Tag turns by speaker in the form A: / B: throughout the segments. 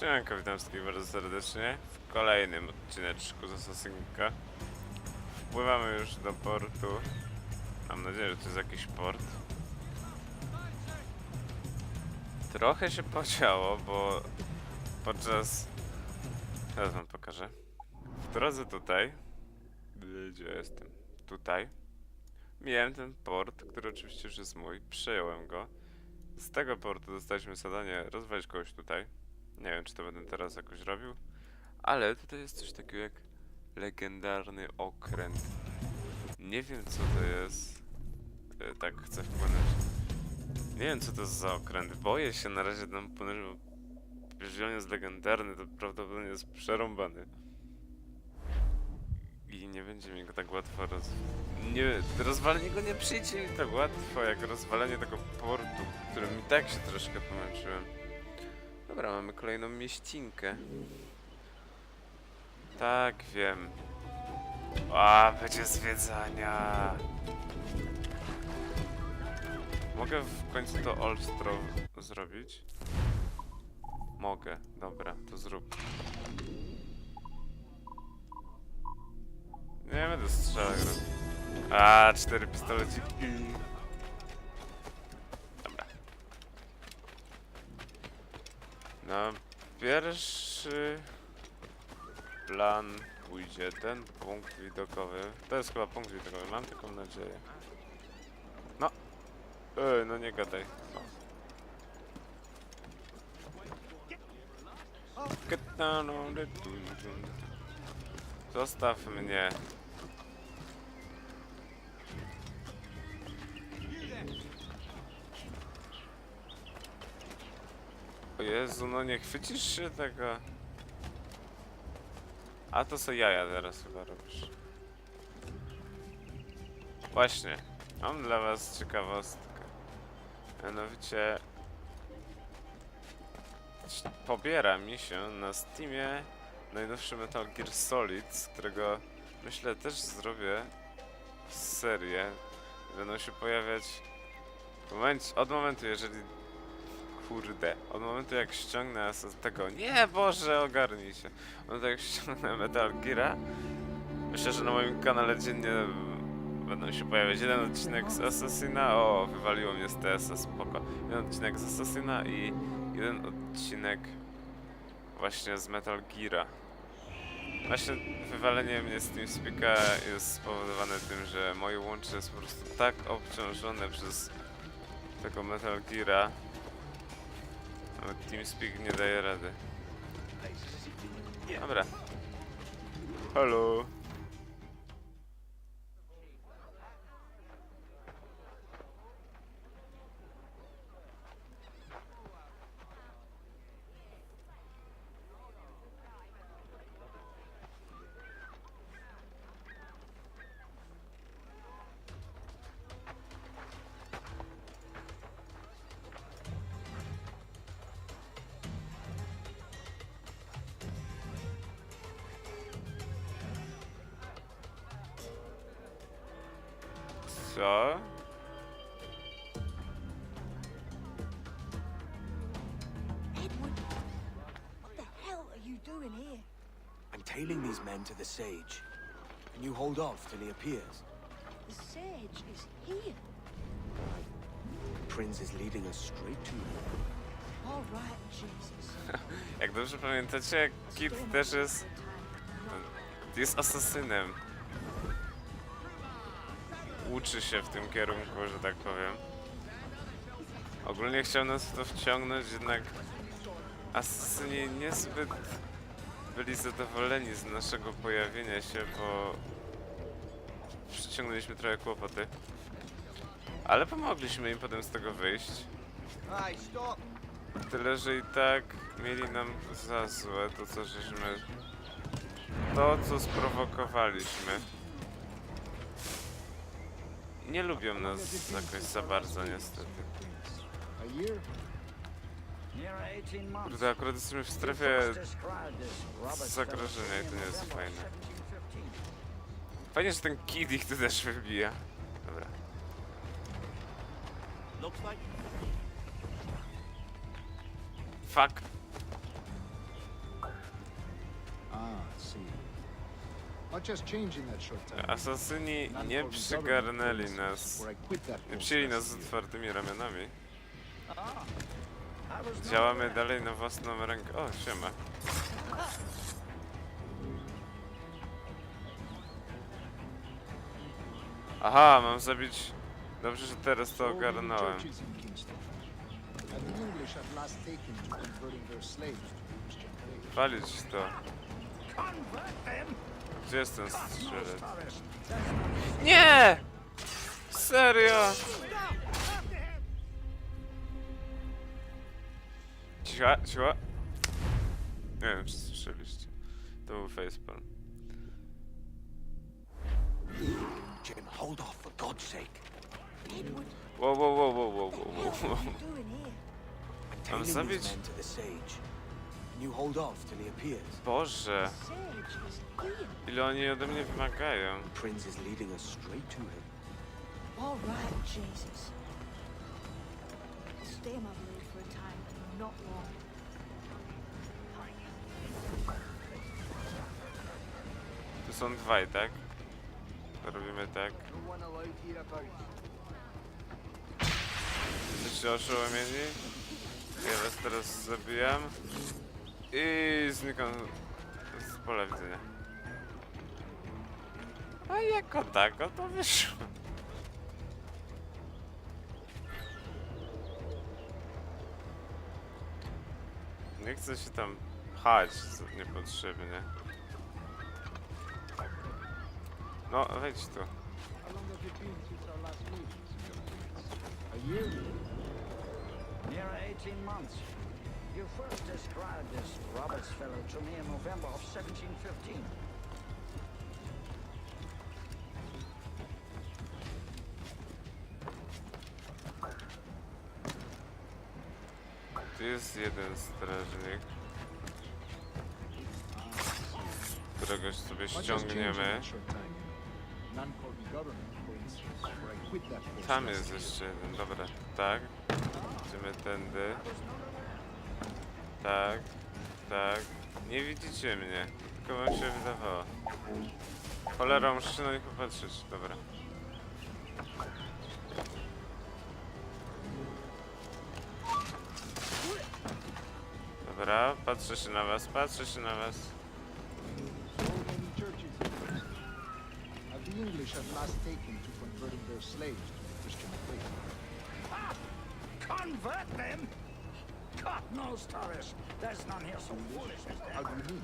A: Siemanko, witam wszystkich bardzo serdecznie w kolejnym odcineczku z Assassin'ka. Wpływamy już do portu. Mam nadzieję, że to jest jakiś port. Trochę się podziało, bo podczas... Teraz wam pokażę. W drodze tutaj... Gdzie jestem? Tutaj. Miałem ten port, który oczywiście już jest mój. Przejąłem go. Z tego portu dostaliśmy zadanie rozwalić kogoś tutaj. Nie wiem, czy to będę teraz jakoś robił, ale tutaj jest coś takiego jak legendarny okręt. Nie wiem, co to jest. E, Tak, chcę wpłynąć. Nie wiem, co to jest za okręt. Boję się na razie tam płynąć, bo jeżeli on jest legendarny, to prawdopodobnie jest przerąbany. I nie będzie mi go tak łatwo roz... Nie, rozwalenie go nie przyjdzie mi tak łatwo, jak rozwalenie tego portu, którym i tak się troszkę pomęczyłem. Dobra, mamy kolejną mieścinkę. Tak, wiem. A, będzie zwiedzania. Mogę w końcu to Olstro zrobić? Mogę, dobra, to zrób. Nie będę strzelał. A, cztery pistoleciki. No, pierwszy plan pójdzie ten punkt widokowy. To jest chyba punkt widokowy, mam taką nadzieję. No. Ej, no nie gadaj. No. Zostaw mnie. O Jezu, no nie chwycisz się tego. A to co jaja teraz chyba robisz. Właśnie, mam dla was ciekawostkę. Mianowicie pobiera mi się na Steamie najnowszy Metal Gear Solid, z którego myślę też zrobię serię. Będą się pojawiać w momencie, od momentu, jeżeli Kurde, od momentu jak ściągnę z tego. Nie, Boże, ogarnij się. Od momentu jak ściągnę Metal Geara, myślę, że na moim kanale dziennie będą się pojawiać jeden odcinek z Assassina. O, wywaliło mnie z TS, spoko. Jeden odcinek z Assassina i jeden odcinek właśnie z Metal Geara. Właśnie wywalenie mnie z TeamSpeaka jest spowodowane tym, że moje łącze jest po prostu tak obciążone przez tego Metal Geara, nawet TeamSpeak nie daje rady. Dobra. Halo. Co?
B: Edward, what the hell are you doing here?
C: I'm tailing these men to the sage. Can you hold off till he appears?
B: The sage is here.
C: Prince is leading us straight to him.
B: All right, Jesus.
A: Jak dobrze pamiętacie, Kit też jest... jest asasynem. Uczy się w tym kierunku, że tak powiem. Ogólnie chciał nas w to wciągnąć, jednak asasyni niezbyt byli zadowoleni z naszego pojawienia się, bo przyciągnęliśmy trochę kłopoty. Ale pomogliśmy im potem z tego wyjść. Tyle, że i tak mieli nam za złe to, co żeśmy... To, co sprowokowaliśmy. Nie lubią nas jakoś za bardzo, niestety. Kurde, akurat jesteśmy w strefie zagrożenia i to nie jest fajne. Fajnie, że ten kid ich tu też wybija. Dobra. Fuck.
D: Ah, see.
A: Asasyni nie przygarnęli nas. Nie przyjęli nas z otwartymi ramionami. Działamy dalej na własną rękę. O, siema. Aha, mam zabić... Dobrze, że teraz to ogarnąłem.
D: taken to
A: Gdzie jest ten strzelec? Nie! Serio? Cicho, cicho. Nie wiem, czy słyszeliście. To był facepalm.
C: Jim, hold off for God's sake.
B: Edward,
A: Wow, wow, wow, wow, wow,
B: what the
A: wow,
B: hell
A: wow.
B: are you doing here?
C: Tailing
A: zabić-
C: these men to the sage.
A: Boże, ile oni ode mnie wymagają.
C: The prince is leading us straight to him.
B: All right, Jesus. I'll stay in my blade for a time, but not long.
A: Tu są dwaj, tak? Robimy tak. Jesteście oszołomieni? Ja was teraz zabijam. I znikam z pola widzenia. A jako tako to wyszło. Nie chcę się tam chać z- niepotrzebnie. No, wejdź tu.
D: How long have you been since our last meeting? A year?
E: Near 18 months. You first described this Roberts fellow to me in November of 1715.
A: Tu jest jeden strażnik. Któregoś sobie ściągniemy. Tam jest jeszcze jeden, dobra. Tak. Idziemy tędy. Tak. Tak. Nie widzicie mnie. Tylko wam się wydawało. Cholera, muszę się na nich popatrzeć. Dobra. Dobra, patrzę się na was, patrzę się na was.
D: The English have last taken to converting their slaves to the Christian faith.
E: Convert them? God knows, Taurus. There's none here so foolish as
D: How do you mean?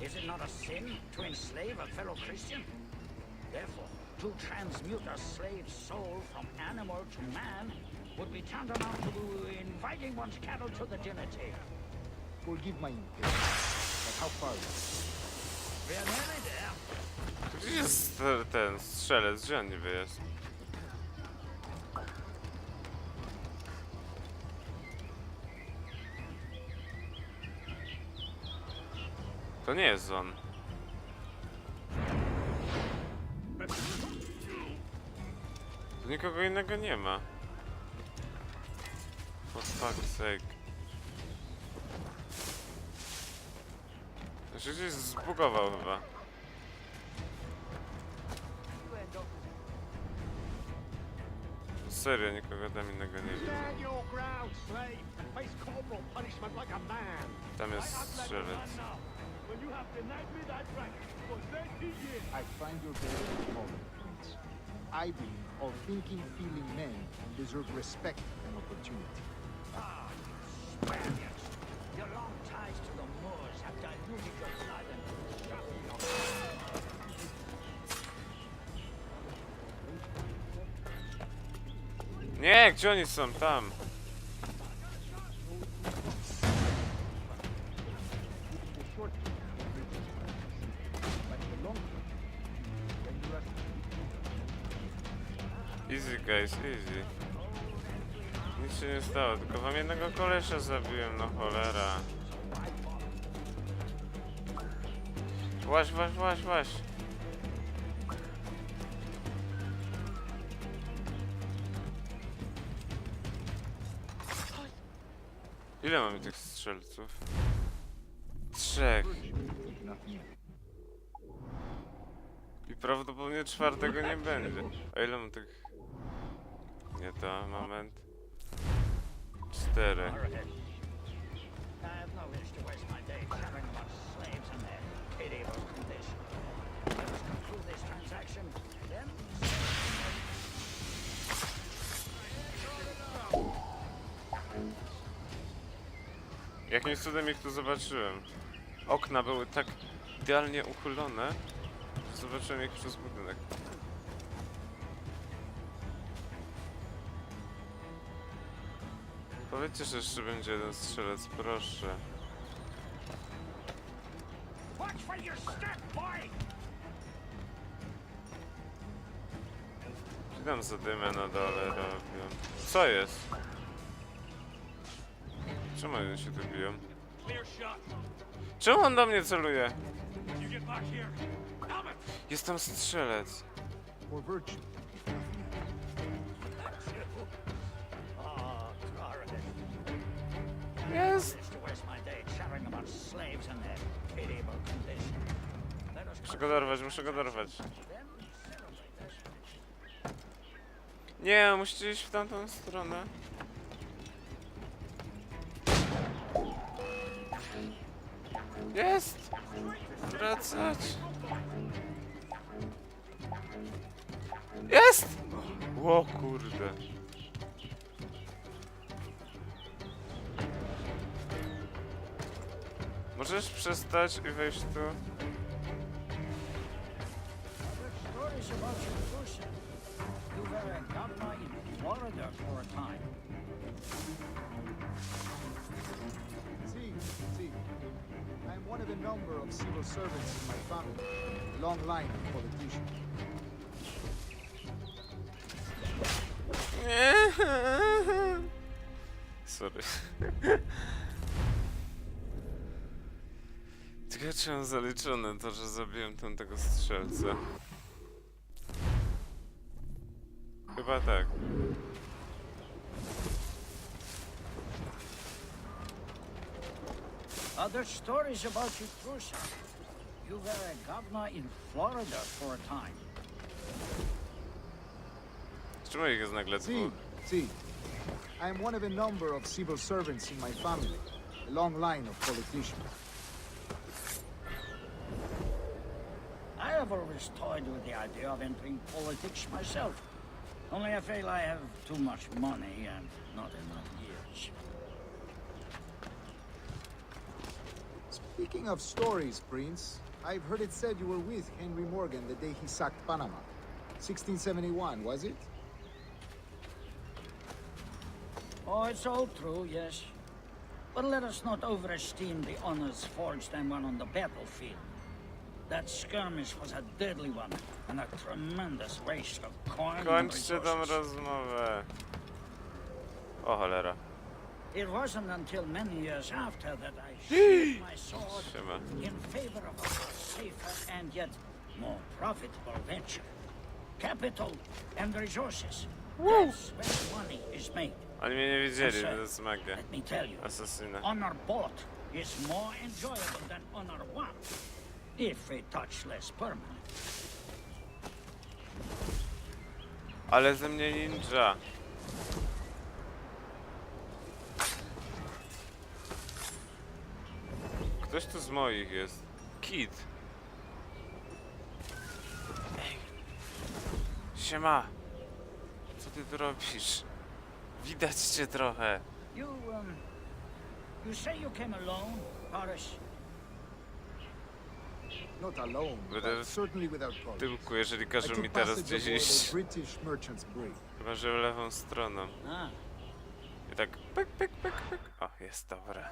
E: Is it not a sin to enslave a fellow Christian? Therefore, to transmute a slave's soul from animal to man would be tantamount to inviting one's cattle to the dinner table.
D: Forgive my impatience, but how far is it?
E: We're nearly there.
A: Gdzie jest te- ten strzelec? Gdzie on niby jest? To nie jest on. Tu nikogo innego nie ma. For fuck's sake. Się gdzieś zbugował chyba. Serio, nikogo tam innego nie widzę. Tam jest strzelec.
F: When you have denied me that right for 30 years.
D: I find your very appalling, Prince. I believe all thinking, feeling men deserve respect and opportunity.
E: Ah, Spaniards! Your long ties to the Moors have diluted your blood and sharpened your
A: Nie, gdzie oni są? Tam. Easy guys, easy. Nic się nie stało, tylko wam jednego kolesia zabiłem, no cholera. Właź, właź, właź, właź. Ile mamy tych strzelców? trzech. I prawdopodobnie czwartego nie będzie. A ile mam tych... Nie to, moment. Cztery. Jakimś cudem ich tu zobaczyłem. Okna były tak idealnie uchylone, że zobaczyłem ich przez budynek. Powiedzcie, że jeszcze będzie jeden strzelec, proszę.
E: watch for your step, boy!
A: Czy tam zadymę na dole robią? Co jest? Czemu oni się tu biją?
F: Clear shot.
A: Czemu on do mnie celuje?
F: You get back here. Helmet!
A: Jest tam strzelec.
D: Virtue,
E: us
A: Muszę go dorwać, muszę go dorwać. Nie, musicie iść w tamtą stronę. Jest! Wracać! Jest! O kurde. Możesz przestać i wejść tu?
D: I am one of a number of civil servants in my family. A long line of politicians.
A: Sorry. Mam zaliczone to, że zabiłem tamtego strzelca? Chyba tak.
E: Other stories about you, Crusoe. You were a governor in Florida for a time.
A: Czemu ich jest nagle dwóch?
D: see. I am one of a number of civil servants in my family. A long line of politicians.
E: I have always toyed with the idea of entering politics myself. Only I feel I have too much money and not enough years.
D: Speaking of stories, Prince, I've heard it said you were with Henry Morgan the day he sacked Panama. 1671, was it?
E: Oh, it's all true, yes. But let us not overesteem the honors forged and won on the battlefield. That skirmish was a deadly one and a tremendous waste of coin and
A: Kończcie tą
E: resources.
A: rozmowę. O cholera.
E: It wasn't until many years after that I sheathed my sword
A: Siema.
E: in favor of a safer and yet more profitable venture. Capital and resources. That's where money is made.
A: Oni mnie nie widzieli, to jest magia.
E: Let me tell you,
A: Asasyna.
E: honor bought is more enjoyable than honor won, if a touch less permanent.
A: Ale ze mnie ninja. Ktoś tu z moich jest. Kid. Ej. Siema. Co ty tu robisz? Widać cię trochę.
E: You, um, you say you came alone, Horace?
A: Będę w tyłku, jeżeli każą mi teraz gdzieś iść. Chyba, że lewą stroną. I tak pyk, pyk, pyk, pyk. O, jest dobra.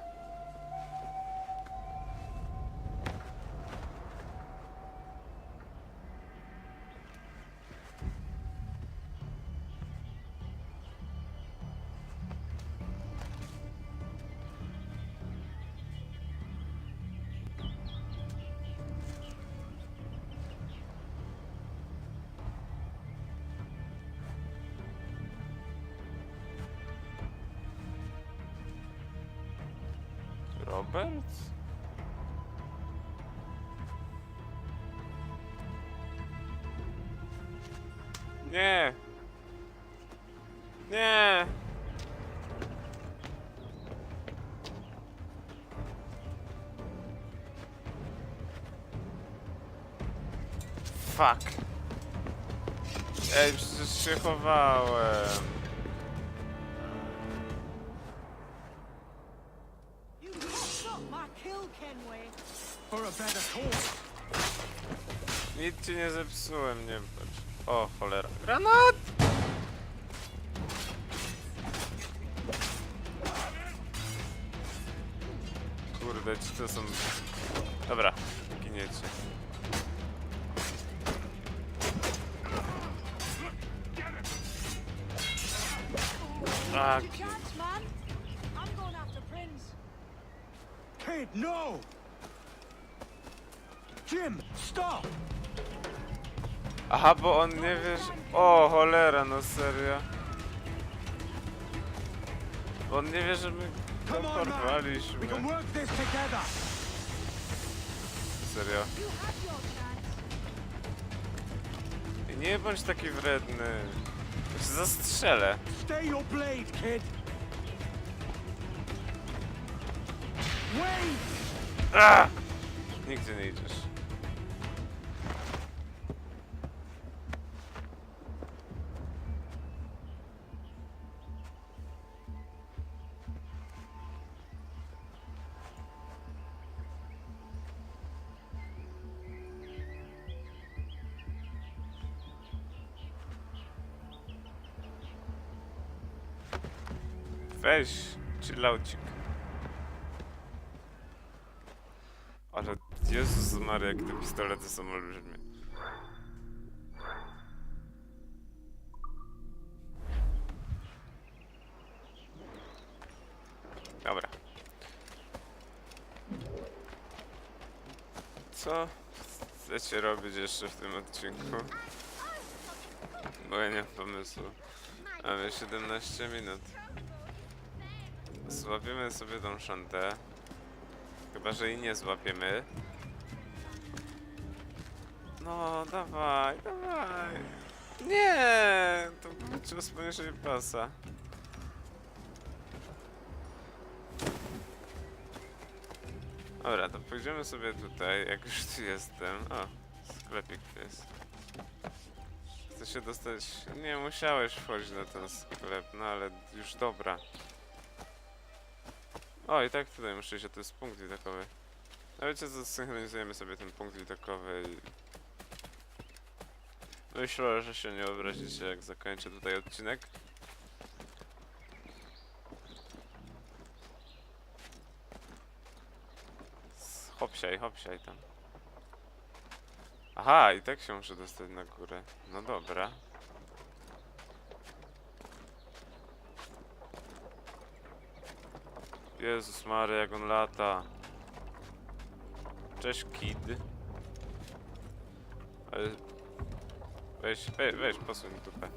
A: Roberts? Nie! Nie! Fuck! Ej, przecież się chowałem. Nic ci nie zepsułem, nie patrz. O, cholera. Granat! Kurde, ci to są... Dobra, giniecie.
C: Kid, no! Jim, stop!
A: Aha, bo on nie wie, że... O, cholera, no serio. Bo on nie wie, że my go porwaliśmy. Serio. I Nie bądź taki wredny. Ja się zastrzelę.
C: Stay your blade, kid! Wait!
A: A! Nigdzie nie idziesz. Weź, chillaucik. Ale Jezus Maria, jak te pistolety są olbrzymie. Dobra. Co chcecie robić jeszcze w tym odcinku? Bo ja nie mam pomysłu. Mamy 17 minut. Złapiemy sobie tą szantę. Chyba, że jej nie złapiemy. No, dawaj, dawaj. Nie, to był cios poniżej pasa. Dobra, to pójdziemy sobie tutaj, jak już tu jestem. O, sklepik tu jest. Chcę się dostać... Nie musiałeś wchodzić na ten sklep, no ale już dobra. O, i tak tutaj muszę a to jest punkt widokowy. A wiecie co, zsynchronizujemy sobie ten punkt widokowy i... Myślę, że się nie obrazicie, jak zakończę tutaj odcinek. Hopsiaj, hopsiaj tam. Aha, i tak się muszę dostać na górę. No dobra. Jezus Mary, jak on lata. Cześć, kid. Ale... Weź, we, weź, posuń dupę.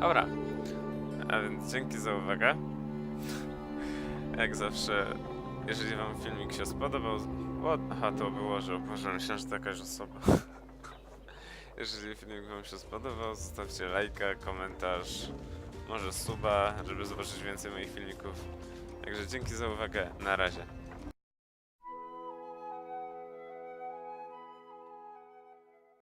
A: Dobra. A więc dzięki za uwagę. Jak zawsze, jeżeli wam filmik się spodobał... O, aha, to było, że Boże, myślałem, że to jakaś osoba. Jeżeli filmik wam się spodobał, zostawcie lajka, komentarz, może suba, żeby zobaczyć więcej moich filmików. Także dzięki za uwagę, na razie.